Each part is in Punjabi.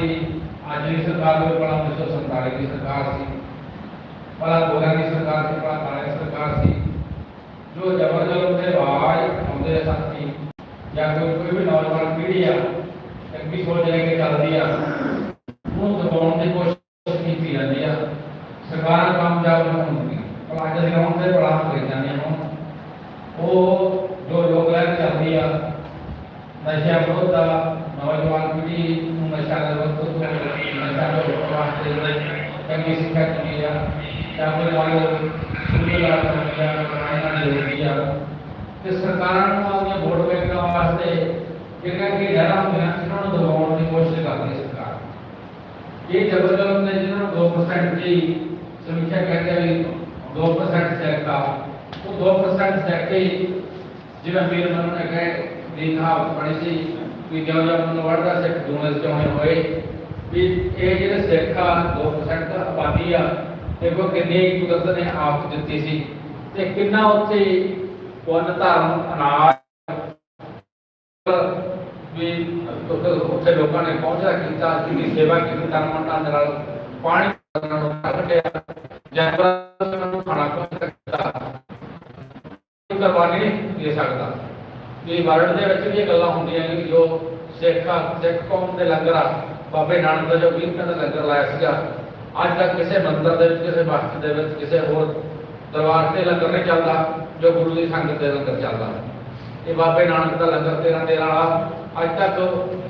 ਦੀ ਅੱਜ ਦੀ ਸਰਕਾਰ ਦੇ ਬੜਾ 1947 ਦੀ ਸਰਕਾਰ ਸੀ। ਬੜਾ ਗੋਰਾ ਦੀ ਸਰਕਾਰ ਸੀ ਬੜਾ ਕਾਲੇ ਦੀ ਸਰਕਾਰ ਸੀ। ਜੋ ਜ਼ਬਰ ਜ਼ੁਲਮ ਦੇ ਆਵਾਜ਼ ਆਉਂਦੇ ਆ ਸਾਥੀ ਜਾਂ ਕੋਈ ਕੋਈ ਵੀ ਨੌਜਵਾਨ ਪੀੜ੍ਹੀ ਆ ਚੰਗੀ ਸੋਚ ਲੈ ਉਹਨੂੰ ਦਬਾਉਣ ਦੀ ਕੋਸ਼ਿਸ਼ ਕੀਤੀ ਜਾਂਦੀ ਆ। ਸਰਕਾਰਾਂ ਕਾਮਯਾਬ ਨਹੀਂ ਹੁੰਦੀਆਂ ਪਰ ਅੱਜ ਅਸੀਂ ਉਹਨਾਂ ਦੇ ਬੜਾ ਹੋ ਜਾਂਦੇ ਹਾਂ ਉਹ ਜੋ ਲੋਕ ਲੈ ਕੇ ਚੱਲਦੀ ਆ ਨਸ਼ਾ ਵਿਰੋਧ ਦਾ ਨੌਜਵਾਨ ਪੀੜ੍ਹੀ ਨੂੰ ਨਸ਼ਾ ਚੰਗੀ ਸਿੱਖਿਆ ਦਿੱਤੀ ਆ ਜਾਂ ਕੋਈ ਮੰਨ ਲਓ ਸਕੂਲ ਦਾ ਸਮੱਸਿਆ ਬਣਾਉਣਾ ਜ਼ਰੂਰੀ ਆ ਤੇ ਸਰਕਾਰਾਂ ਨੂੰ ਆਪਣੀਆਂ ਵੋਟ ਬੈਂਕਾਂ ਵਾਸਤੇ ਜਿਹੜੀਆਂ ਕਿ ਡਰਾਂ ਹੁੰਦੀਆਂ ਇਹਨਾਂ ਨੂੰ ਦਬਾਉਣ ਦੀ ਕੋਸ਼ਿਸ਼ ਕਰਦੀ ਹੈ ਸਰਕਾਰ ਇਹ ਜ਼ਬਰਦਸਤ ਨੇ ਜਿਹਨਾਂ ਨੂੰ 2% ਦੀ ਸਮੀਖਿਆ ਕਹਿੰਦੇ ਆ ਵੀ 2% ਸੈਕਟਾ ਉਹ 2% ਸੈਕਟੇ ਜਿਵੇਂ ਮੇਰੇ ਮਨ ਨੇ ਕਹੇ ਦੀ ਕਹਾਵਤ ਬਣੀ ਸੀ ਵੀ ਜਿਉਂ ਜਿਉਂ ਮਨ ਵੀ ਇਹ ਜਿਹੜੇ ਸਿੱਖ ਆ 2% ਆਬਾਦੀ ਆ ਦੇਖੋ ਕਿੰਨੀ ਕੁਦਰਤ ਨੇ ਆਪ ਦਿੱਤੀ ਸੀ ਤੇ ਕਿੰਨਾ ਉੱਥੇ ਪੁੰਨ ਧਰਮ ਅਨਾਜ ਵੀ ਉੱਥੇ ਲੋਕਾਂ ਨੇ ਪਹੁੰਚਾ ਕੀਤਾ ਜਿਹਦੀ ਸੇਵਾ ਕੀਤੀ ਧਰਮਾਂ ਨਾਲ ਪਾਣੀ ਨਾਲ ਕੱਢਿਆ ਜਾਨਵਰਾਂ ਨੂੰ ਖਾਣਾ ਪਹੁੰਚਾ ਕੁਰਬਾਨੀ ਦੇ ਸਕਦਾ। ਇਹ ਵਰਲਡ ਦੇ ਵਿੱਚ ਵੀ ਇਹ ਗੱਲਾਂ ਹੁੰਦੀਆਂ ਨੇ ਜੋ ਸਿੱਖ ਆ, ਸਿੱਖ ਕੌਮ ਦੇ ਲੰਗਰ ਆ ਬਾਬੇ ਨਾਨਕ ਦਾ ਜੋ 20 ਦਾ ਲੰਗਰ ਲਾਇਆ ਸੀਗਾ, ਅੱਜ ਤੱਕ ਕਿਸੇ ਮੰਦਿਰ ਦੇ ਵਿੱਚ, ਕਿਸੇ ਮਸਜਿਦ ਦੇ ਵਿੱਚ, ਕਿਸੇ ਹੋਰ ਦਰਬਾਰ ਤੇ ਲੰਗਰ ਨਹੀਂ ਚੱਲਦਾ, ਜੋ ਗੁਰੂ ਦੀ ਸੰਗਤ ਦੇ ਲੰਗਰ ਚੱਲਦਾ। ਇਹ ਬਾਬੇ ਨਾਨਕ ਦਾ ਲੰਗਰ 13 13 ਵਾਲਾ, ਅੱਜ ਤੱਕ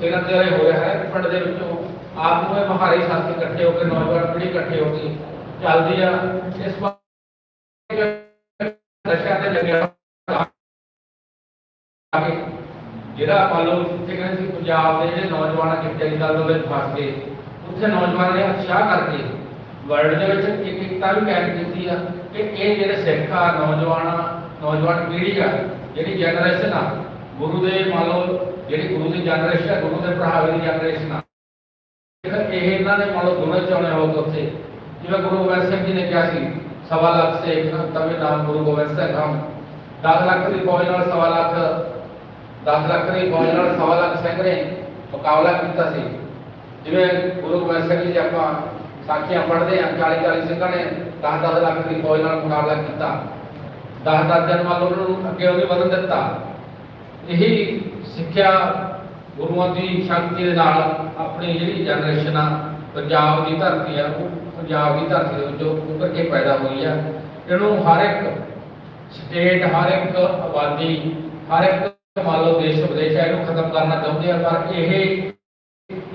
13 13 ਹੋ ਰਿਹਾ ਹੈ ਪਿੰਡ ਦੇ ਵਿੱਚੋਂ ਆਪ ਨੂੰ ਇਹ ਮਹਾਰੀ ਸਾਥੀ ਇਕੱਠੇ ਹੋ ਕੇ, ਨੌਜਵਾਨ ਪੀੜ੍ਹੀ ਇਕੱਠੇ ਹੋ ਕੇ ਚੱਲਦੀ ਆ। ਇਸ ਵਾਰ ਨਸ਼ਿਆਂ ਤੇ ਲੱਗਿਆ ਜਿਹੜਾ ਮੰਨ ਜਿੱਥੇ ਕਹਿੰਦੇ ਸੀ ਪੰਜਾਬ ਦੇ ਜਿਹੜੇ ਨੌਜਵਾਨ ਕਿੱਤੇ ਗੱਲ ਦੇ ਵਿੱਚ ਫਸ ਗਏ, ਉੱਥੇ ਨੌਜਵਾਨਾਂ ਨੇ ਉਤਸ਼ਾਹ ਕਰਕੇ ਵਰਲਡ ਦੇ ਵਿੱਚ ਇੱਕ ਇੱਕਤਾ ਵੀ ਕਾਇਮ ਕੀਤੀ ਆ ਕਿ ਇਹ ਜਿਹੜੇ ਸਿੱਖ ਆ, ਨੌਜਵਾਨ ਨੌਜਵਾਨ ਪੀੜ੍ਹੀ ਆ, ਜਿਹੜੀ ਜਨਰੇਸ਼ਨ ਆ, ਗੁਰੂ ਦੇ ਮੰਨ ਲਓ ਜਿਹੜੀ ਗੁਰੂ ਦੀ ਜਨਰੇਸ਼ਨ ਆ, ਗੁਰੂ ਦੇ ਪ੍ਰਭਾਵ ਦੀ ਜਨਰੇਸ਼ਨ ਆ, ਇਹ ਇਹਨਾਂ ਨੇ ਮੰਨ ਲਓ ਦੋਵੇਂ ਚਾਉਣੇ ਹੋ ਉੱਥੇ। ਜਿਵੇਂ ਗੁਰੂ ਗੋਬਿੰਦ ਸਿੰਘ ਜੀ ਨੇ ਕਿਹਾ ਸੀ, ਸਵਾ ਲੱਖ ਸਿੱਖ ਤਵੇ ਨਾਮ ਗੁਰੂ ਗੋਬਿੰਦ ਸਿੰਘ ਹਮ 10 ਲੱਖ ਦੀ ਫੌਜ ਨਾਲ ਸਵਾ ਲੱਖ 10 ਲੱਖ ਦੀ ਫੌਜ ਨਾਲ ਸਵਾ ਲੱਖ ਸਿੰਘ ਨੇ ਮੁਕਾਬਲਾ ਕੀਤਾ ਸੀ। ਜਿਵੇਂ ਗੁਰੂ ਗੋਬਿੰਦ ਸਿੰਘ ਜੀ ਆਪਾਂ ਸਾਖੀਆਂ ਪੜ੍ਹਦੇ ਹਾਂ 40 40 ਸਿੰਘਾਂ ਨੇ 10 10 ਲੱਖ ਦੀ ਫੌਜ ਨਾਲ ਮੁਕਾਬਲਾ ਕੀਤਾ। 10 10 ਦਿਨ ਵੱਲ ਉਹਨਾਂ ਨੂੰ ਅੱਗੇ ਉਹਨੇ ਵਧਣ ਦਿੱਤਾ। ਇਹੀ ਸਿੱਖਿਆ ਗੁਰੂਆਂ ਦੀ ਸ਼ਕਤੀ ਦੇ ਨਾਲ ਆਪਣੀ ਜਿਹੜੀ ਜਨਰੇਸ਼ਨ ਆ, ਪੰਜਾਬ ਦੀ ਧਰਤੀ ਆ, ਉਹ ਪੰਜਾਬ ਦੀ ਧਰਤੀ ਦੇ ਵਿੱਚੋਂ ਉੱਭਰ ਕੇ ਪੈਦਾ ਹੋਈ ਆ। ਇਹਨੂੰ ਹਰ ਇੱਕ ਸਟੇਟ ਹਰ ਇੱਕ ਆਬਾਦੀ, ਹਰ ਇੱਕ ਮੰਨ ਲਓ ਦੇਸ਼ ਵਿਦੇਸ਼ ਆ ਇਹਨੂੰ ਖਤਮ ਕਰਨਾ ਚਾਹੁੰਦੇ ਆ, ਪਰ ਇਹ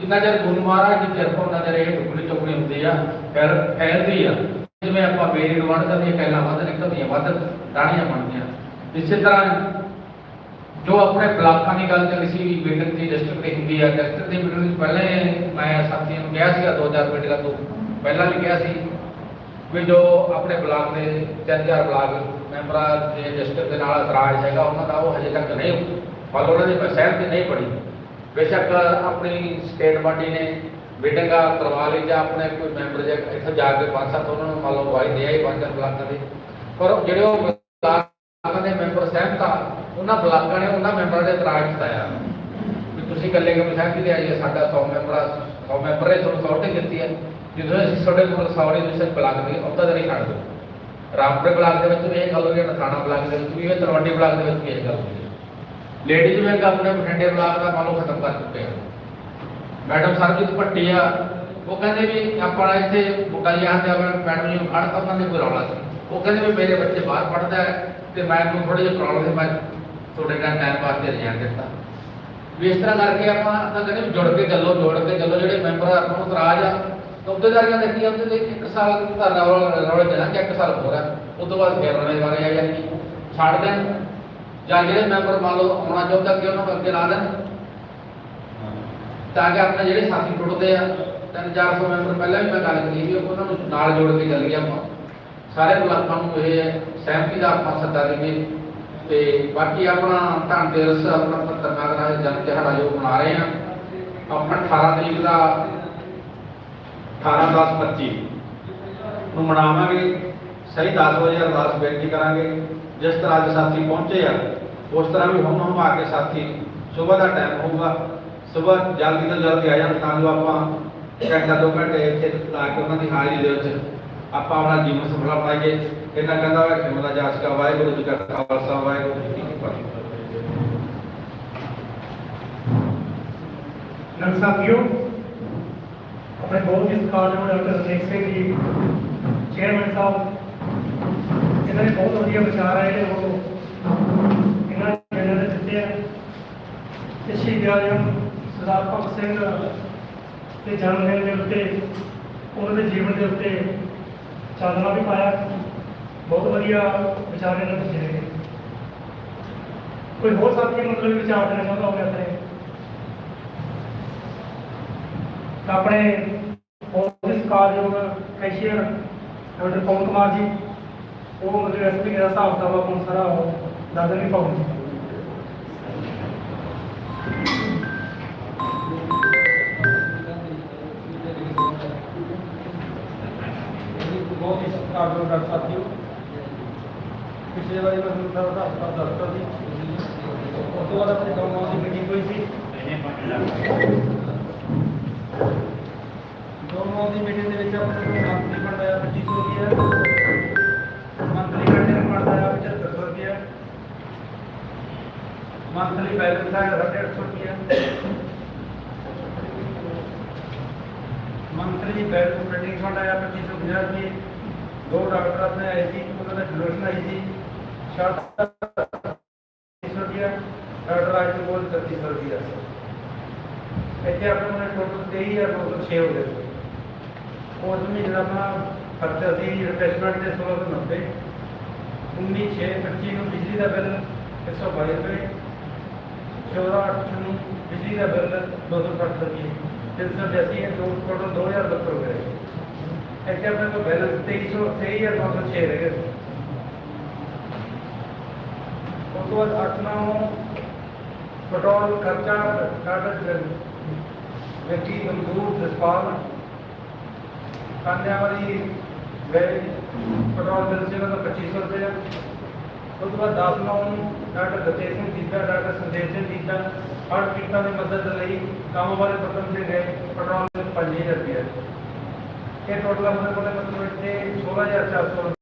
ਜਿੰਨਾ ਚਿਰ ਗੁਰੂ ਮਹਾਰਾਜ ਦੀ ਕਿਰਪਾ ਉਹਨਾਂ ਚਿਰ ਇਹ ਟੁਕੜੀ ਟੁਕੜੀ ਹੁੰਦੀ ਆ ਫਿਰ ਫੈਲਦੀ ਆ। ਜਿਵੇਂ ਆਪਾਂ ਬੇਰੀ ਨੂੰ ਵੰਡਦੇ ਹਾਂ ਪਹਿਲਾਂ ਵੱਧ ਨਿਕਲਦੀਆਂ, ਵੱਧ ਡਾਣੀਆਂ ਬਣਦੀਆਂ। ਇਸੇ ਤਰ੍ਹਾਂ ਜੋ ਆਪਣੇ ਬਲਾਕਾਂ ਦੀ ਗੱਲ ਚੱਲੀ ਸੀ ਮੀਟਿੰਗ ਦੀ ਡਿਸਟ੍ਰਿਕਟ ਦੀ ਹੁੰਦੀ ਆ ਡਿਸਟ੍ਰਿਕਟ ਦੀ ਮੀਟਿੰਗ ਪਹਿਲੇ ਮੈਂ ਸਾਥੀਆਂ ਨੂੰ ਕਿਹਾ ਸੀਗਾ 2000 ਮੀਟਿੰਗਾਂ ਤੋਂ, ਪਹਿਲਾਂ ਵੀ ਕਿਹਾ ਸੀ ਵੀ ਜੋ ਆਪਣੇ ਬਲਾਕ ਦੇ ਤਿੰਨ ਚਾਰ ਬਲਾਕ ਮੈਂਬਰਾਂ ਦੇ ਡਿਸਟ੍ਰਿਕਟ ਦੇ ਨਾਲ ਇਤਰਾਜ਼ ਹੈਗਾ, ਉਹਨਾਂ ਦਾ ਉਹ ਹਜੇ ਤੱਕ ਨਹੀਂ ਫਲ ਉਹਨਾਂ ਦੀ ਸਹਿਮਤੀ ਨਹੀਂ ਬਣੀ। ਬੇਸ਼ੱਕ ਆਪਣੀ ਸਟੇਟ ਬਾਡੀ ਨੇ ਮੀਟਿੰਗਾਂ ਕਰਵਾ ਲਈ ਜਾਂ ਆਪਣੇ ਕੋਈ ਮੈਂਬਰ ਜੇ ਇੱਥੇ ਜਾ ਕੇ ਪੰਜ ਸੱਤ ਉਹਨਾਂ ਨੂੰ ਮੰਨ ਲਓ ਗਵਾਹੀ ਦੇ ਆਈ ਪੰਜ ਬਲਾਕਾਂ ਦੇ। ਪਰ ਉਹ ਜਿਹੜੇ ਉਹ ਬਲਾਕਾਂ ਦੇ ਮੈਂਬਰ ਸਹਿਮਤ ਆ, ਉਹਨਾਂ ਬਲਾਕਾਂ ਨੇ ਉਹਨਾਂ ਮੈਂਬਰਾਂ ਦੇ ਇਤਰਾਜ਼ ਜਤਾਇਆ। ਵੀ ਤੁਸੀਂ ਇਕੱਲੇ ਕਿਵੇਂ ਸਹਿਮਤੀ ਦੇ ਆਈਏ ਸਾਡਾ 100 ਮੈਂਬਰਾਂ 100 ਮੈਂਬਰ ਨੇ ਤੁਹਾਨੂੰ ਸੌਟੀ ਦਿੱਤੀ ਹੈ। ਜਦੋਂ ਅਸੀਂ ਕੋਲ ਸੌਰੀ ਤੁਸੀਂ ਬਲਾਕ ਦੇ ਅਹੁਦਾਦਾਰੀ ਛੱਡ ਦਿਓ। ਰਾਮਪੁਰ ਬਲਾਕ ਦੇ ਵਿੱਚ ਵੀ ਇਹ ਗੱਲ ਹੋਈ ਹੈ ਨਥਾਣਾ ਬਲਾਕ ਦੇ ਵਿੱਚ ਵੀ ਇਹ, ਤਲਵੰਡੀ ਬਲਾਕ ਦੇ ਵਿੱਚ ਵੀ ਇਹ ਗੱਲ ਹੋਈ ਲੇਡੀਜ਼ ਵਿੰਗ ਆਪਣੇ ਬਠਿੰਡੇ ਬਲਾਕ ਦਾ ਮੰਨ ਖਤਮ ਕਰ ਚੁੱਕੇ ਆ ਮੈਡਮ ਸਰਜੀਤ ਭੱਟੀ ਆ ਉਹ ਕਹਿੰਦੇ ਵੀ ਆਪਾਂ ਇੱਥੇ ਬੁੱਟਾ ਤੇ ਆਪਣੇ ਮੈਡਮ ਜੀ ਨੂੰ ਖੜ ਤਾਂ ਉਹਨਾਂ ਨੇ ਕੋਈ ਰੌਲਾ ਸੀ ਉਹ ਕਹਿੰਦੇ ਵੀ ਮੇਰੇ ਬੱਚੇ ਬਾਹਰ ਪੜਦਾ ਹੈ ਤੇ ਮੈਂ ਨੂੰ ਥੋੜੇ ਜਿਹਾ ਪ੍ਰੋਬਲਮ ਸੀ, ਮੈਂ ਤੁਹਾਡੇ ਨਾਲ ਟਾਈਮ ਪਾਸ ਤੇ ਰਿਜ਼ਾਈਨ ਦਿੱਤਾ ਵੀ ਇਸ ਤਰ੍ਹਾਂ ਕਰਕੇ ਆਪਾਂ ਤਾਂ ਕਹਿੰਦੇ ਜੁੜ ਕੇ ਚੱਲੋ, ਜੋੜ ਕੇ ਚੱਲੋ, ਜਿਹੜੇ ਮੈਂਬਰ ਆ ਆਪਾਂ ਨੂੰ ਇਤਰਾਜ਼ ਆ। ਅਹੁਦੇਦਾਰੀਆਂ ਦੇ ਕੀ ਆ, ਉਹਦੇ ਇੱਕ ਸਾਲ ਦਾ ਰੌਲਾ ਰੌਲਾ ਕਿ ਇੱਕ ਸਾਲ ਹੋ ਰਿਹਾ ਉਸ ਤੋਂ ਬਾਅਦ ਫੇਰ ਨਵੇਂ ਵਾਲੇ ਆ ਜਾਣਗੇ ਛੱਡ ਦੇਣ। ਜਾਂ ਜਿਹੜੇ ਮੈਂਬਰ ਮੰਨ ਲਓ ਆਉਣਾ ਚਾਹੁੰਦਾ ਕਿ ਉਹਨਾਂ ਨੂੰ ਅੱਗੇ ਲਾ ਦੇਣ। ਤਾਂ ਕਿ ਆਪਣੇ ਜਿਹੜੇ ਸਾਥੀ ਟੁੱਟਦੇ ਆ ਤਿੰਨ ਚਾਰ ਮੈਂਬਰ ਪਹਿਲਾਂ ਵੀ ਮੈਂ ਗੱਲ ਕੀਤੀ ਵੀ ਉਹਨਾਂ ਨੂੰ ਨਾਲ ਜੋੜ ਕੇ ਚੱਲ ਗਿਆ ਆਪਾਂ। ਸਾਰੇ ਬਲਾਕਾਂ ਨੂੰ ਇਹ ਸਹਿਮਤੀ ਦਾ ਆਪਾਂ ਸੱਦਾ ਦੇਈਏ। ਤੇ ਬਾਕੀ ਆਪਣਾ ਧਨਤੇਰਸ ਆਪਣਾ ਪੱਤਰਕਾਰ ਰਾਜ ਜਨ ਦਿਹਾੜਾ ਜੋ ਮਨਾ ਰਹੇ ਆ। ਆਪਣਾ 18 ਤਰੀਕ ਦਾ 18 10 25 ਨੂੰ ਮਨਾਵਾਂਗੇ। ਸਹੀ 10 ਵਜੇ ਅਰਦਾਸ ਬੇਨਤੀ ਕਰਾਂਗੇ। ਜਿਸ ਤਰ੍ਹਾਂ ਅੱਜ ਸਾਥੀ ਪਹੁੰਚੇ ਆ, ਉਸ ਤਰ੍ਹਾਂ ਵੀ ਹਮ ਹਮ ਆ ਕੇ ਸਾਥੀ ਸਵੇਰ ਦਾ ਟਾਈਮ ਹੋਊਗਾ। ਸਵੇਰ ਜਲਦੀ ਤੋਂ ਜਲਦੀ ਆ ਜਾਣ, ਤਾਂ ਜੋ ਆਪਾਂ ਘੰਟਾ ਦੋ ਘੰਟੇ ਇੱਥੇ ਲਾ ਕੇ ਉਹਨਾਂ ਦੀ ਹਾਜ਼ਰੀ ਦੇ ਵਿੱਚ ਆਪਾਂ ਆਪਣਾ ਜੀਵਨ ਸਫਲਾ ਬਣਾਈਏ। ਇਹਨਾਂ ਕਹਿੰਦਾ ਵਾ ਕਿ ਮਦਾ ਜਾਸ ਕਾ ਵਾਹਿਗੁਰੂ ਜੀ ਕਾ ਖਾਲਸਾ, ਵਾਹਿਗੁਰੂ ਜੀ ਕੀ ਫਤਿਹ। ਡਾਕਟਰ ਆਪਣੇ ਬਹੁਤ ਹੀ ਸਤਿਕਾਰਯੋਗ ਡਾਕਟਰ ਰਣਜੀਤ ਸਿੰਘ ਜੀ ਚੇਅਰਮੈਨ ਸਾਹਿਬ, ਇਹਨਾਂ ਦੇ ਬਹੁਤ ਵਧੀਆ ਵਿਚਾਰ ਆਏ ਨੇ ਉਹ ਇਹਨਾਂ ਨੇ ਇਹਨਾਂ ਦੇ ਦਿੱਤੇ ਆ ਤੇ ਸ਼ਹੀਦ ਆਜਮ ਸਰਦਾਰ ਭਗਤ ਸਿੰਘ ਦੇ ਜਨਮ ਦਿਨ ਦੇ ਉੱਤੇ, ਉਹਨਾਂ ਦੇ ਜੀਵਨ ਦੇ ਉੱਤੇ ਚਾਨਣਾ ਵੀ ਪਾਇਆ। ਬਹੁਤ ਵਧੀਆ ਵਿਚਾਰ ਇਹਨਾਂ ਦੇ ਦਿੱਤੇ ਕੋਈ ਹੋਰ ਸਾਥੀ ਮਤਲਬ ਵਿਚਾਰ ਦੇਣਾ ਚਾਹੁੰਦਾ ਹੋਵੇ ਆਪਣੇ? ਆਪਣੇ ਬਹੁਤ ਹੀ ਕੈਸ਼ੀਅਰ ਡਾਕਟਰ ਪਵਨ ਕੁਮਾਰ ਜੀ, ਉਹ ਮਤਲਬ ਐਸਪੀ ਦਾ ਹਿਸਾਬ ਕਿਤਾਬ ਆਪਾਂ ਸਾਰਾ ਉਹ ਦੱਸ ਦੇਣਗੇ ਪਵਨ ਜੀ। ਬਹੁਤ ਹੀ ਸਤਿਕਾਰਯੋਗ ਡਾਕਟਰ ਸਾਥੀਓ, ਪਿਛਲੇ ਵਾਰੀ ਮੈਂ ਤੁਹਾਨੂੰ ਦੱਸਦਾ ਹਿਸਾਬ ਕਿਤਾਬ ਸੀ। ਉਸ ਤੋਂ ਬਾਅਦ ਆਪਣੀ ਗੌਰਮੈਂਟ ਦੀ ਮੀਟਿੰਗ ਹੋਈ ਸੀ। ਦੀ ਮੀਟਿੰਗ ਦੇ ਵਿੱਚ ਮੰਥਲੀ ਫੰਡ ਆਇਆ 2500 ਰੁਪਏ ਮੰਥਲੀ ਕੰਟੈਂਟ ਫੰਡ ਆਇਆ 7500 ਰੁਪਏ ਮੰਥਲੀ ਬੈਲੈਂਸ ਆਇਆ 150 ਰੁਪਏ ਮੰਥਲੀ ਬੈਡ ਆਪਰੇਟਿੰਗ ਫੰਡ ਆਇਆ 2550 ਰੁਪਏ ਦੋ ਡਾਕਟਰ ਆਪਣੇ ਆਏ ਸੀ ਉਹਨਾਂ ਦਾ ਡੋਨੇਸ਼ਨ ਆਈ ਸੀ। ਸ਼ਰਤ 300 ਰੁਪਏ ਡਾਕਟਰ ਰਾਜ ਕੋਲ 3300 ਰੁਪਏ ਇੱਥੇ ਆਪਣੇ ਟੋਟਲ 23906 ਹੋ ਗਏ। ਉਸ ਮਹੀਨੇ ਦਾ ਖਰਚਾ ਸੀ ਰਿਫਰੈਸ਼ਮੈਂਟ ਦੇ 1690 19 6 25 ਨੂੰ ਬਿਜਲੀ ਦਾ ਬਿੱਲ 122 ਰੁਪਏ। 14 8 ਨੂੰ ਬਿਜਲੀ ਦਾ ਬਿੱਲ 260 ਰੁਪਏ। 380 ਹੈ ਦੋ, ਟੋਟਲ 2070 ਰੁਪਏ ਇੱਥੇ ਆਪਣੇ ਕੋਲ ਬੈਲੈਂਸ 2300 23906 ਰਹਿ ਗਿਆ ਉਸ ਤੋਂ ਬਾਅਦ 8 9 ਪੈਟਰੋਲ, ਖਰਚਾ ਕਾਟਰ ਲੱਗੀ ਬੰਦੂਕ ਦਸਪਾਲ ਕੰਨਿਆਵਰੀ ਗਏ, ਪੈਟਰੋਲ ਬਿੱਲ ਸੀ ਦਾ 2500 ਰੁਪਏ। ਉਸ ਤੋਂ ਬਾਅਦ 10 ਨੌਂ ਨੂੰ ਡਾਕਟਰ ਗਤੇਜ ਸਿੰਘ ਜੀਤਾ ਡਾਕਟਰ ਸੰਦੇਸ਼ ਸਿੰਘ ਜੀਤਾ ਹਰ ਪੀੜਤਾਂ ਦੀ ਮਦਦ ਲਈ ਕੰਮ ਵਾਲੇ ਪਤਨ ਤੇ ਗਏ, ਪੈਟਰੋਲ ਬਿੱਲ 5000 ਰੁਪਏ। ਇਹ ਟੋਟਲ ਆਪਣੇ ਕੋਲ ਮਤਲਬ ਇੱਥੇ 16400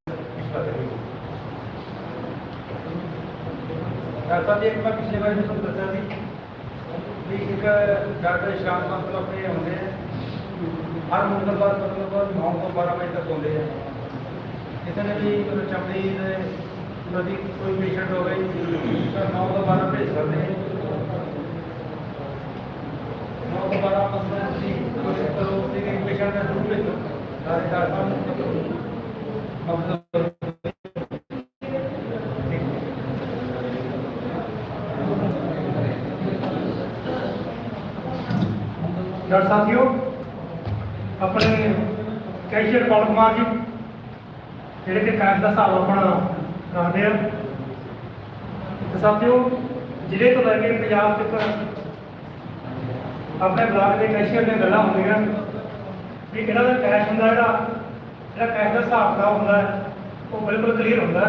ਡਾਕਟਰ ਜੀ, ਇੱਕ ਮੈਂ ਪਿਛਲੇ ਵਾਰ ਤੁਹਾਨੂੰ ਦੱਸਿਆ ਸੀ ਵੀ ਇੱਕ ਡਾਕਟਰ ਸ਼ਾਮ ਮਤਲਬ ਆਪਣੇ ਹੁੰਦੇ ਹਰ ਮੰਗਲਵਾਰ ਮਤਲਬ 9 ਤੋਂ 12 ਵਜੇ ਤੱਕ ਆਉਂਦੇ ਆ ਕਿਸੇ ਨੇ ਵੀ ਮਤਲਬ ਚਮੜੀ ਦੇ ਪ੍ਰਤੀ ਕੋਈ ਪੇਸ਼ੈਂਟ ਹੋਵੇ ਤਾਂ 9 ਤੋਂ 12 ਭੇਜ ਸਕਦੇ ਆ 9 ਤੋਂ 12 ਮਤਲਬ ਤੁਸੀਂ ਕੋਈ ਕਰੋ ਕਿ ਇੱਕ ਪੇਸ਼ੈਂਟ ਦਾ ਜ਼ਰੂਰ ਭੇਜੋ ਸਾਰੇ ਡਾਕਟਰ ਨੂੰ ਮਤਲਬ ਮਤਲਬ ਡਾਕਟਰ ਸਾਥੀਓ ਆਪਣੇ ਕੈਸ਼ੀਅਰ ਪਵਨ ਕੁਮਾਰ ਜੀ, ਜਿਹੜੇ ਕਿ ਕੈਸ਼ ਦਾ ਹਿਸਾਬ ਆਪਣਾ ਰੱਖਦੇ ਆ। ਤੇ ਸਾਥੀਓ, ਜ਼ਿਲ੍ਹੇ ਤੋਂ ਲੈ ਕੇ ਪੰਜਾਬ ਤੱਕ ਆਪਣੇ ਬਲਾਕ ਦੇ ਕੈਸ਼ੀਅਰ ਦੀਆਂ ਗੱਲਾਂ ਹੁੰਦੀਆਂ ਵੀ ਇਹਨਾਂ ਦਾ ਕੈਸ਼ ਹੁੰਦਾ, ਜਿਹੜਾ ਜਿਹੜਾ ਕੈਸ਼ ਦਾ ਹਿਸਾਬ ਕਿਤਾਬ ਹੁੰਦਾ, ਉਹ ਬਿਲਕੁਲ ਕਲੀਅਰ ਹੁੰਦਾ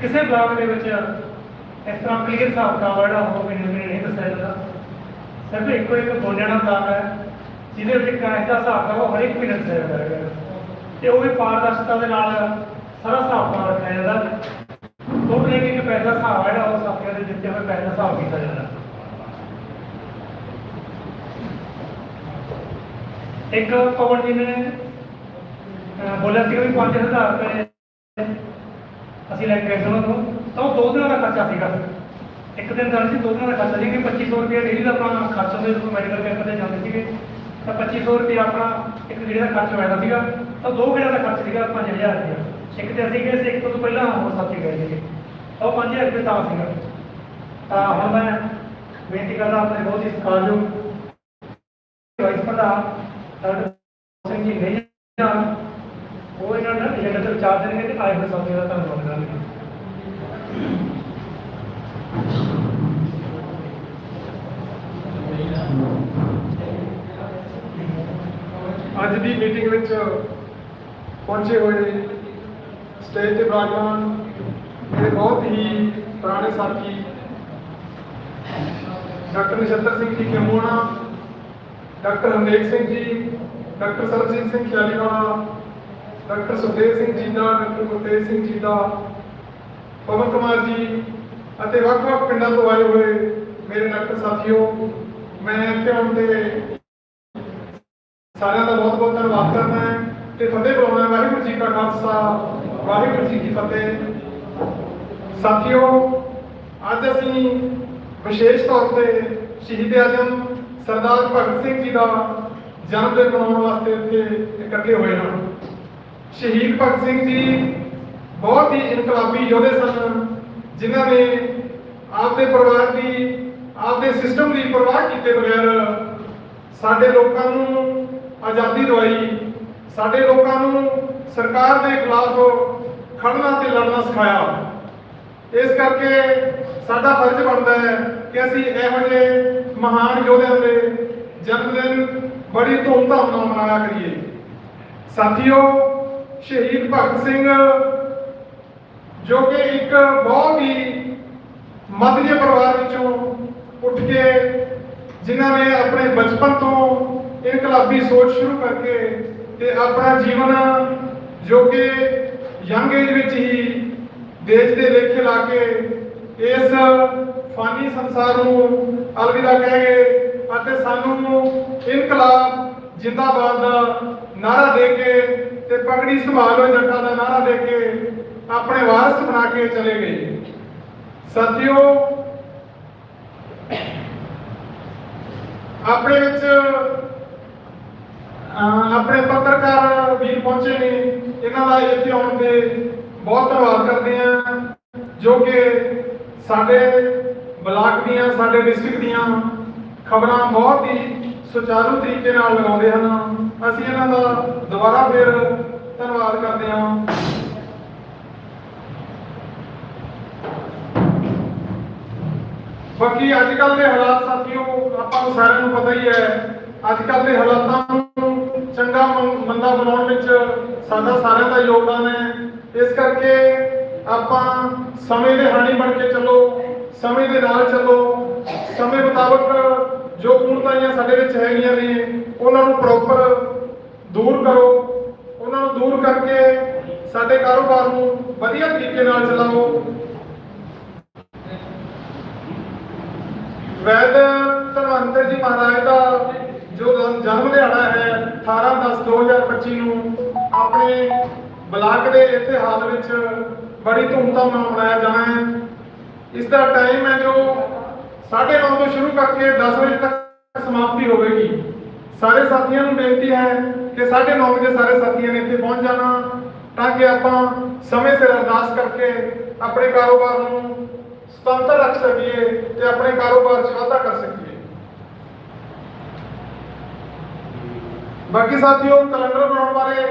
ਕਿਸੇ ਬਲਾਕ ਦੇ ਵਿੱਚ ਇਸ ਤਰ੍ਹਾਂ ਕਲੀਅਰ ਹਿਸਾਬ ਕਿਤਾਬ ਜਿਹੜਾ, ਉਹ ਮੈਨੂੰ ਨਹੀਂ ਦੱਸਿਆ ਜਾਂਦਾ। ਸਿਰਫ ਇੱਕੋ ਇੱਕ ਬੋਲਿਆਣਾ ਬਲਾਕ ਹੈ। ਜਿਹਦੇ ਵਿੱਚ ਕੈਸ਼ ਦਾ ਹਿਸਾਬ ਕਿਤਾਬ ਉਹ ਹਰ ਇੱਕ ਮਹੀਨੇ ਦੱਸਿਆ ਜਾਂਦਾ ਹੈ ਤੇ ਉਹ ਵੀ ਪਾਰਦਰਸ਼ਤਾ ਦੇ ਨਾਲ ਸਾਰਾ ਹਿਸਾਬ ਕਿਤਾਬ ਰੱਖਿਆ ਜਾਂਦਾ। ਟੋਟਲ ਇੱਕ ਇੱਕ ਪੈਸਾ ਦਾ ਹਿਸਾਬ ਹੈ ਜਿਹੜਾ ਉਹ ਸਾਥੀਆਂ ਦੇ ਦਿੱਤੇ ਹੋਏ ਪੈਸੇ ਦਾ ਹਿਸਾਬ ਕੀਤਾ ਜਾਂਦਾ। ਇੱਕ ਪਵਨ ਜੀ ਨੇ ਅਹ, ਬੋਲਿਆ ਸੀ ਵੀ 5000 ਰੁਪਏ ਅਸੀਂ ਲੈ ਕੇ ਗਏ ਸੀ ਉਹਨਾਂ ਤੋਂ ਤਾਂ ਉਹ ਦੋ ਦਿਨਾਂ ਦਾ ਖਰਚਾ ਸੀਗਾ। ਇੱਕ ਦਿਨ ਦਾ ਨਹੀਂ ਸੀ ਦੋ ਦਿਨਾਂ ਦਾ ਖਰਚਾ ਸੀ ਕਿ 2500 ਰੁਪਏ ਡੇਲੀ ਦਾ ਆਪਣਾ ਖਰਚ ਹੁੰਦੇ ਜਦੋਂ ਮੈਡੀਕਲ ਕੈਂਪ ਤੇ ਜਾਂਦੇ ਸੀਗੇ। ਤਾਂ 2500 ਰੁਪਏ ਆਪਣਾ ਇੱਕ ਜਿਹੜੇ ਦਾ ਖਰਚ ਹੋਇਆ ਸੀਗਾ। ਤਾਂ ਦੋ ਘੰਟੇ ਦਾ ਖਰਚ ਸੀਗਾ 5000 ਰੁਪਏ ਇੱਕ ਤੇ ਅਸੀਂ ਗਏ ਸੀ, ਇੱਕ ਤੋਂ ਪਹਿਲਾਂ ਹੋਰ ਸਾਥੀ ਗਏ ਸੀਗੇ। ਤਾਂ 5000 ਰੁਪਏ ਤਾਂ ਸੀਗਾ। ਤਾਂ ਹੁਣ ਮੈਂ ਬੇਨਤੀ ਕਰਦਾ ਆਪਣੇ ਬਹੁਤ ਹੀ ਸਤਿਕਾਰਯੋਗ ਵਾਈਸ ਪ੍ਰਧਾਨ ਸਿੰਘ ਜੀ ਨਹੀਂ ਜਾਣ ਉਹ ਇਹਨਾਂ ਨੇ ਏਜੰਡਾ ਤੇ ਵਿਚਾਰ ਦੇਣਗੇ ਤੇ ਆਏ ਹੋਏ ਸਾਥੀ ਦਾ ਧੰਨਵਾਦ ਕਰਾਂਗੇ। ਅੱਜ ਦੀ ਮੀਟਿੰਗ ਵਿੱਚ ਪਹੁੰਚੇ ਹੋਏ ਸਟੇਜ ਤੇ ਬਰਾਜਮਾਨ ਮੇਰੇ ਬਹੁਤ ਹੀ ਪੁਰਾਣੇ ਸਾਥੀ doctor Nachhattar Singh ji ਖੇਮੂਣਾ, doctor Harnek Singh ji, doctor Sarabjit Singh Khialiwala, doctor Sukhdev Singh ji ਦਾ, ਡਾਕਟਰ ਗੁਰਤੇਜ ਸਿੰਘ ਜੀ ਦਾ, ਪਵਨ ਕੁਮਾਰ ਜੀ ਅਤੇ ਵੱਖ-ਵੱਖ ਪਿੰਡਾਂ ਤੋਂ ਆਏ ਹੋਏ ਮੇਰੇ ਡਾਕਟਰ ਸਾਥੀਓ, ਮੈਂ ਇੱਥੇ ਆਉਣ ਤੇ ਸਾਰਿਆਂ ਦਾ ਬਹੁਤ ਬਹੁਤ ਧੰਨਵਾਦ ਕਰਦਾ ਹਾਂ ਤੇ ਫਤਿਹ ਬੁਲਾਉਣਾ ਵਾਹਿਗੁਰੂ ਜੀ ਕਾ ਖਾਲਸਾ, ਵਾਹਿਗੁਰੂ ਜੀ ਕੀ ਫਤਿਹ। ਸਾਥੀਓ, ਅੱਜ ਅਸੀਂ ਵਿਸ਼ੇਸ਼ ਤੌਰ ਤੇ ਸ਼ਹੀਦ ਆਜ਼ਮ ਸਰਦਾਰ ਭਗਤ ਸਿੰਘ ਜੀ ਦਾ ਜਨਮ ਦਿਨ ਮਨਾਉਣ ਵਾਸਤੇ ਇੱਥੇ ਇਕੱਠੇ ਹੋਏ ਹਾਂ। ਸ਼ਹੀਦ ਭਗਤ ਸਿੰਘ ਜੀ ਬਹੁਤ ਹੀ ਇਨਕਲਾਬੀ ਯੋਧੇ ਸਨ, ਜਿਨ੍ਹਾਂ ਨੇ ਆਪਦੇ ਪਰਿਵਾਰ ਦੀ, ਆਪਦੇ ਸਿਸਟਮ ਦੀ ਪਰਵਾਹ ਕੀਤੇ ਬਗੈਰ ਸਾਡੇ ਲੋਕਾਂ ਨੂੰ ਆਜ਼ਾਦੀ ਦਵਾਈ ਸਾਡੇ ਲੋਕਾਂ ਨੂੰ ਸਰਕਾਰ ਦੇ ਖਿਲਾਫ ਖੜਨਾ ਤੇ ਲੜਨਾ ਸਿਖਾਇਆ। ਇਸ ਕਰਕੇ ਸਾਡਾ ਫਰਜ਼ ਬਣਦਾ ਹੈ ਕਿ ਅਸੀਂ ਇਹੋ ਜਿਹੇ ਮਹਾਨ ਯੋਧਿਆਂ ਦੇ ਜਨਮ ਦਿਨ ਬੜੀ ਧੂਮਧਾਮ ਨਾਲ ਮਨਾਇਆ ਕਰੀਏ। ਸਾਥੀਓ, ਸ਼ਹੀਦ ਭਗਤ ਸਿੰਘ ਜੋ ਕਿ ਇੱਕ ਬਹੁਤ ਹੀ ਮੱਧਜੇ ਪਰਿਵਾਰ ਵਿੱਚੋਂ ਉੱਠ ਕੇ ਜਿਨ੍ਹਾਂ ਨੇ ਆਪਣੇ ਬਚਪਨ ਤੋਂ ਇਨਕਲਾਬੀ ਸੋਚ ਸ਼ੁਰੂ ਕਰਕੇ ਤੇ ਆਪਣਾ ਜੀਵਨ ਜੋ ਕਿ ਯੰਗ ਏਜ ਵਿੱਚ ਹੀ ਦੇਸ਼ ਦੇ ਲੇਖੇ ਲਾ ਕੇ ਇਸ ਫਾਨੀ ਸੰਸਾਰ ਨੂੰ ਅਲਵਿਦਾ ਕਹਿ ਗਏ ਅਤੇ ਸਾਨੂੰ ਇਨਕਲਾਬ ਜਿੰਦਾਬਾਦ ਦਾ ਨਾਰਾ ਦੇ ਕੇ ਤੇ ਪਗੜੀ ਸੰਭਾਲੋ ਜੱਟਾਂ ਦਾ ਨਾਰਾ ਦੇ ਕੇ ਆਪਣੇ ਵਾਰਸ ਬਣਾ ਕੇ ਚਲੇ ਗਏ। ਸਾਥੀਓ, ਆਪਣੇ ਵਿੱਚ ਆਪਣੇ ਪੱਤਰਕਾਰ ਵੀਰ ਪਹੁੰਚੇ ਨੇ। ਇਹਨਾਂ ਦਾ ਇੱਥੇ ਆਉਣ ਤੇ ਬਹੁਤ ਧੰਨਵਾਦ ਕਰਦੇ ਹਾਂ, ਜੋ ਕਿ ਸਾਡੇ ਬਲਾਕ ਦੀਆਂ, ਸਾਡੇ ਡਿਸਟ੍ਰਿਕਟ ਦੀਆਂ ਖਬਰਾਂ ਬਹੁਤ ਹੀ ਸੁਚਾਰੂ ਤਰੀਕੇ ਨਾਲ ਲਗਾਉਂਦੇ ਹਨ। ਅਸੀਂ ਇਹਨਾਂ ਦਾ ਦੁਬਾਰਾ ਫਿਰ ਧੰਨਵਾਦ ਕਰਦੇ ਹਾਂ। ਬਾਕੀ ਅੱਜ ਕੱਲ ਦੇ ਹਾਲਾਤ ਸਾਥੀਓ, ਆਪਾਂ ਨੂੰ ਸਾਰਿਆਂ ਨੂੰ ਪਤਾ ਹੀ ਹੈ, ਅੱਜ ਕੱਲ ਦੇ ਹਾਲਾਤਾਂ ਨੂੰ ਚੰਗਾ ਮੰ- ਮੰਦਾ ਬਣਾਉਣ ਵਿੱਚ ਸਾਡਾ ਸਾਰਿਆਂ ਦਾ ਯੋਗਦਾਨ ਹੈ। ਇਸ ਕਰਕੇ ਆਪਾਂ ਸਮੇਂ ਦੇ ਹਾਣੀ ਬਣ ਕੇ ਚੱਲੋ, ਸਮੇਂ ਦੇ ਨਾਲ ਚੱਲੋ। ਸਮੇਂ ਮੁਤਾਬਕ ਜੋ ਪੂਰਤਾਈਆਂ ਸਾਡੇ ਵਿੱਚ ਹੈਗੀਆਂ ਨੇ, ਉਹਨਾਂ ਨੂੰ ਪ੍ਰੋਪਰ ਦੂਰ ਕਰੋ। ਉਹਨਾਂ ਨੂੰ ਦੂਰ ਕਰਕੇ ਸਾਡੇ ਕਾਰੋਬਾਰ ਨੂੰ ਵਧੀਆ ਤਰੀਕੇ ਨਾਲ ਚਲਾਓ। ਵੈਦ ਧਨਵੰਤਰ ਜੀ ਮਹਾਰਾਜ ਦਾ ਜੋ ਜਨਮ ਦਿਹਾੜਾ ਹੈ 18 10 2025 ਨੂੰ ਆਪਣੇ ਬਲਾਕ ਦੇ ਇੱਥੇ ਹਾਲ ਵਿੱਚ ਬੜੀ ਧੂਮਧਾਮ ਨਾਲ ਮਨਾਇਆ ਜਾਣਾ ਹੈ। ਇਸ ਦਾ ਟਾਈਮ ਹੈ ਜੋ 9:30 ਤੋਂ ਸ਼ੁਰੂ ਕਰਕੇ 10 ਵਜੇ ਤੱਕ ਸਮਾਪਤੀ ਹੋਵੇਗੀ। ਸਾਰੇ ਸਾਥੀਆਂ ਨੂੰ ਬੇਨਤੀ ਹੈ ਕਿ 9:30 ਵਜੇ ਸਾਰੇ ਸਾਥੀਆਂ ਨੇ ਇੱਥੇ ਪਹੁੰਚ ਜਾਣਾ, ਤਾਂ ਕਿ ਆਪਾਂ ਸਮੇਂ ਸਿਰ ਅਰਦਾਸ ਕਰਕੇ ਆਪਣੇ ਕਾਰੋਬਾਰ ਨੂੰ ਸੁਤੰਤਰ ਰੱਖ ਸਕੀਏ ਤੇ ਆਪਣੇ ਕਾਰੋਬਾਰ 'ਚ ਵਾਧਾ ਕਰ ਸਕੀਏ। ਬਾਕੀ ਸਾਥੀਓ ਕੈਲੰਡਰ ਬਣਾਉਣ ਬਾਰੇ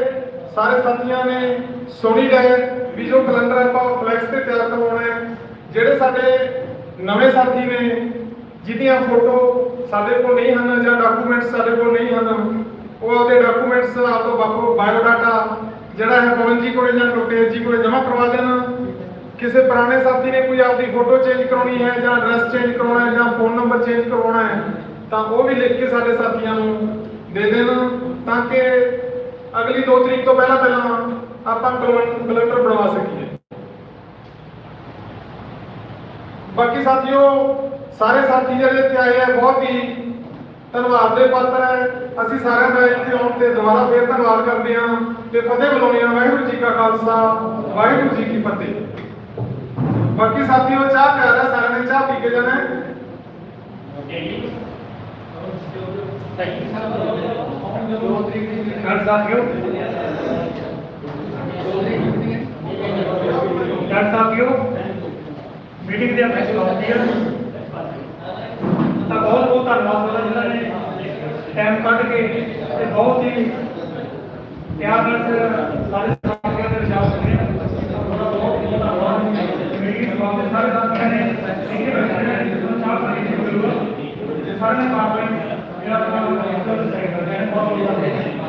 ਸਾਰੇ ਸਾਥੀਆਂ ਨੇ ਸੁਣੀ ਹੈ ਵੀ ਜੋ ਕੈਲੰਡਰ ਆਪਾਂ ਫਲੈਕਸ ਤੇ ਤਿਆਰ ਕਰਵਾਉਣਾ ਹੈ ਜਿਹੜੇ ਸਾਡੇ ਨਵੇਂ ਸਾਥੀ ਨੇ, ਜਿਹਦੀਆਂ ਫੋਟੋ ਸਾਡੇ ਕੋਲ ਨਹੀਂ ਹਨ ਜਾਂ ਡਾਕੂਮੈਂਟਸ ਸਾਡੇ ਕੋਲ ਨਹੀਂ ਹਨ, ਉਹ ਆਪਦੇ ਡਾਕੂਮੈਂਟਸ ਆਪਦਾ ਬਾਪੂ ਬਾਇਓਡਾਟਾ ਜਿਹੜਾ ਹੈ ਪਵਨ ਜੀ ਕੋਲੇ ਜਾਂ ਗੁਰਤੇਜ ਜੀ ਕੋਲੇ ਜਮ੍ਹਾਂ ਕਰਵਾ ਦੇਣਾ। ਕਿਸੇ ਪੁਰਾਣੇ ਸਾਥੀ ਨੇ ਕੋਈ ਆਪਦੀ ਫੋਟੋ ਚੇਂਜ ਕਰਾਉਣੀ ਹੈ ਜਾਂ ਐਡਰੈਸ ਚੇਂਜ ਕਰਾਉਣਾ ਹੈ ਜਾਂ ਫੋਨ ਨੰਬਰ ਚੇਂਜ ਕਰਵਾਉਣਾ ਹੈ, ਤਾਂ ਉਹ ਵੀ ਲਿਖ ਕੇ ਸਾਡੇ ਸਾਥੀਆਂ ਨੂੰ ਦੇ ਦੇਣ ਤਾਂ ਕਿ ਅਗਲੀ 2 ਤਰੀਕ ਤੋਂ ਪਹਿਲਾਂ ਪਹਿਲਾਂ ਆਪਾਂ ਕੈਲੰਡਰ ਬਣਵਾ ਸਕੀਏ। ਬਾਕੀ ਸਾਥੀਓ, ਸਾਰੇ ਸਾਥੀ ਜਿਹੜੇ ਇੱਥੇ ਆਏ ਆ, ਬਹੁਤ ਹੀ ਧੰਨਵਾਦ ਦੇ ਪਾਤਰ ਹੈ ਅਸੀਂ ਸਾਰਿਆਂ ਦਾ ਇੱਥੇ ਆਉਣ ਤੇ ਦੁਬਾਰਾ ਫੇਰ ਧੰਨਵਾਦ ਕਰਦੇ ਹਾਂ ਤੇ ਫਤਿਹ ਬੁਲਾਉਂਦੇ ਹਾਂ। ਵਾਹਿਗੁਰੂ ਜੀ ਕਾ ਖਾਲਸਾ, ਵਾਹਿਗੁਰੂ ਜੀ ਕੀ ਫਤਿਹ। ਬਾਕੀ ਸਾਥੀਓ, ਚਾਹ ਪਿਆ ਸਾਰਿਆਂ ਨੇ ਚਾਹ ਪੀ ਕੇ ਜਾਣਾ ਹੈ। ਕਰ ਸਾਥੀਓ ਕਰ ਸਾਥੀਓ ਮੀਟਿੰਗ ਦੇ ਆਪਣੇ ਸਮਾਪਤੀ ਤਾਂ ਬਹੁਤ ਬਹੁਤ ਧੰਨਵਾਦ ਉਹਨਾਂ ਜਿਨ੍ਹਾਂ ਨੇ ਟਾਈਮ ਕੱਢ ਕੇ ਤੇ ਬਹੁਤ ਹੀ ਪਿਆਰ ਨਾਲ ਸਾਰੇ ਸਾਥੀਆਂ ਦੇ ਵਿਚਾਰ ਸੁਣੇ ਉਹਨਾਂ ਦਾ ਬਹੁਤ ਬਹੁਤ ਧੰਨਵਾਦ ਮੀਟਿੰਗ ਸਮਾਪਤ ਸਾਰੇ ਸਾਥੀਆਂ ਨੇ ਸਿੱਖੇ ਬੱਚਿਆਂ ਨੇ ਚਾਹ ਪਾਣੀ ਦੀ ਜ਼ਰੂਰਤ ਤੇ ਸਾਰੇ ਨੇ ਪਾਪ